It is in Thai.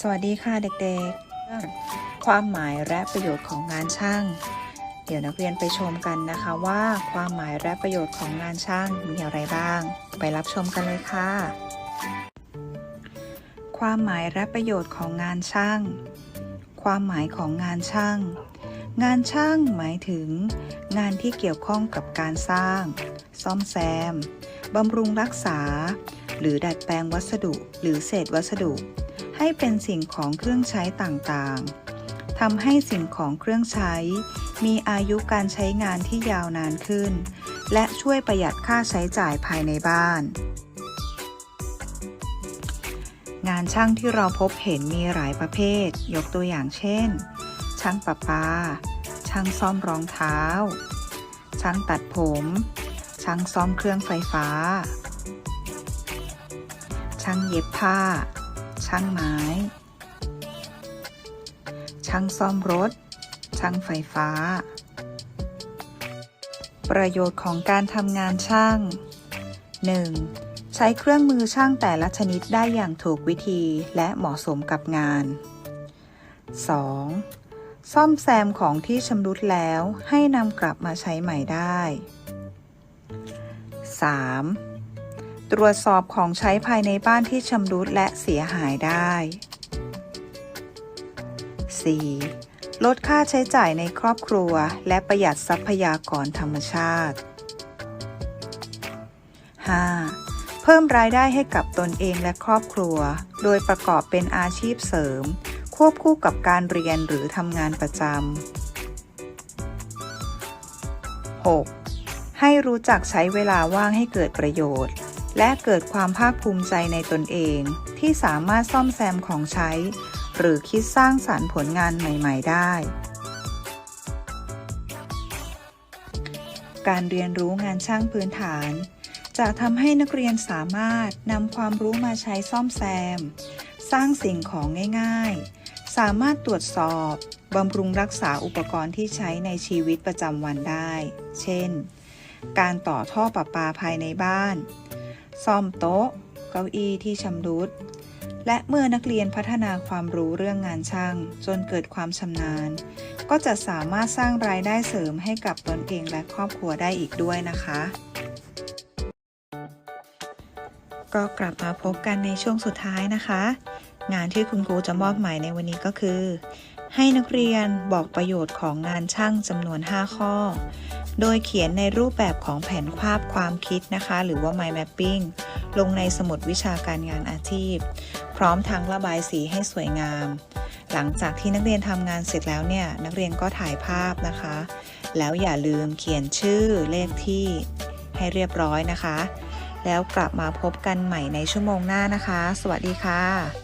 สวัสดีค่ะเด็กๆ ความหมายและประโยชน์ของงานช่าง เดี๋ยวนักเรียนไปชมกันนะคะว่าความหมายและประโยชน์ของงานช่างมีอะไรบ้าง ไปรับชมกันเลยค่ะ ความหมายและประโยชน์ของงานช่าง ความหมายของงานช่าง งานช่างหมายถึง งานที่เกี่ยวข้องกับการสร้าง ซ่อมแซมบำรุงรักษา หรือดัดแปลงวัสดุ หรือเศษวัสดุ ให้เป็นสิ่งของเครื่องใช้ต่างๆทำให้สิ่งของเครื่องใช้ มีอายุการใช้งานที่ยาวนานขึ้น และช่วยประหยัดค่าใช้จ่ายภายในบ้าน งานช่างที่เราพบเห็นมีหลายประเภท ยกตัวอย่างเช่น ช่างประปา ช่างซ่อมรองเท้า ช่างตัดผม ช่างซ่อมเครื่องไฟฟ้า ช่างเย็บผ้า ช่างไม้ ช่างซ่อมรถ ช่างไฟฟ้า ประโยชน์ของการทำงานช่าง 1. ใช้เครื่องมือช่างแต่ละชนิดได้อย่างถูกวิธีและเหมาะสมกับงาน 2. ซ่อมแซมของที่ชำรุดแล้วให้นำกลับมาใช้ใหม่ได้ 3. ตรวจสอบของใช้ภายในบ้านที่ชำรุดและเสียหายได้ 4. ลดค่าใช้จ่ายในครอบครัว และประหยัดทรัพยากรธรรมชาติ 5. เพิ่มรายได้ให้กับตนเองและครอบครัว โดยประกอบเป็นอาชีพเสริม ควบคู่กับการเรียนหรือทำงานประจำ 6. ให้รู้จักใช้เวลาว่างให้เกิดประโยชน์ และเกิดความภาคภูมิใจในตนเอง ที่สามารถซ่อมแซมของใช้ หรือคิดสร้างสารรค์ผลงานใหม่ ๆ ได้ การเรียนรู้งานช่างพื้นฐาน จะทำให้นักเรียนสามารถนำความรู้มาใช้ซ่อมแซม สร้างสิ่งของง่าย ๆ สามารถตรวจสอบบำรุงรักษาอุปกรณ์ที่ใช้ในชีวิตประจำวันได้ เช่น การต่อท่อประปาภายในบ้าน ซ่อมโต๊ะ เก้าอี้ที่ชำรุด และเมื่อนักเรียนพัฒนาความรู้เรื่องงานช่าง จนเกิดความชำนาญ ก็จะสามารถสร้างรายได้เสริมให้กับตนเองและครอบครัวได้อีกด้วยนะคะ ก็กลับมาพบกันในช่วงสุดท้ายนะคะ งานที่คุณครูจะมอบหมายในวันนี้ก็คือ ให้นักเรียนบอกประโยชน์ของงานช่างจำนวน 5 ข้อ โดยเขียนในรูปแบบของแผนภาพความคิดนะคะ หรือว่า mind mapping ลงในสมุดวิชาการงานอาชีพ พร้อมทั้งระบายสีให้สวยงาม หลังจากที่นักเรียนทำงานเสร็จแล้วเนี่ย นักเรียนก็ถ่ายภาพนะคะ แล้วอย่าลืมเขียนชื่อเลขที่ให้เรียบร้อยนะคะ แล้วกลับมาพบกันใหม่ในชั่วโมงหน้านะคะ สวัสดีค่ะ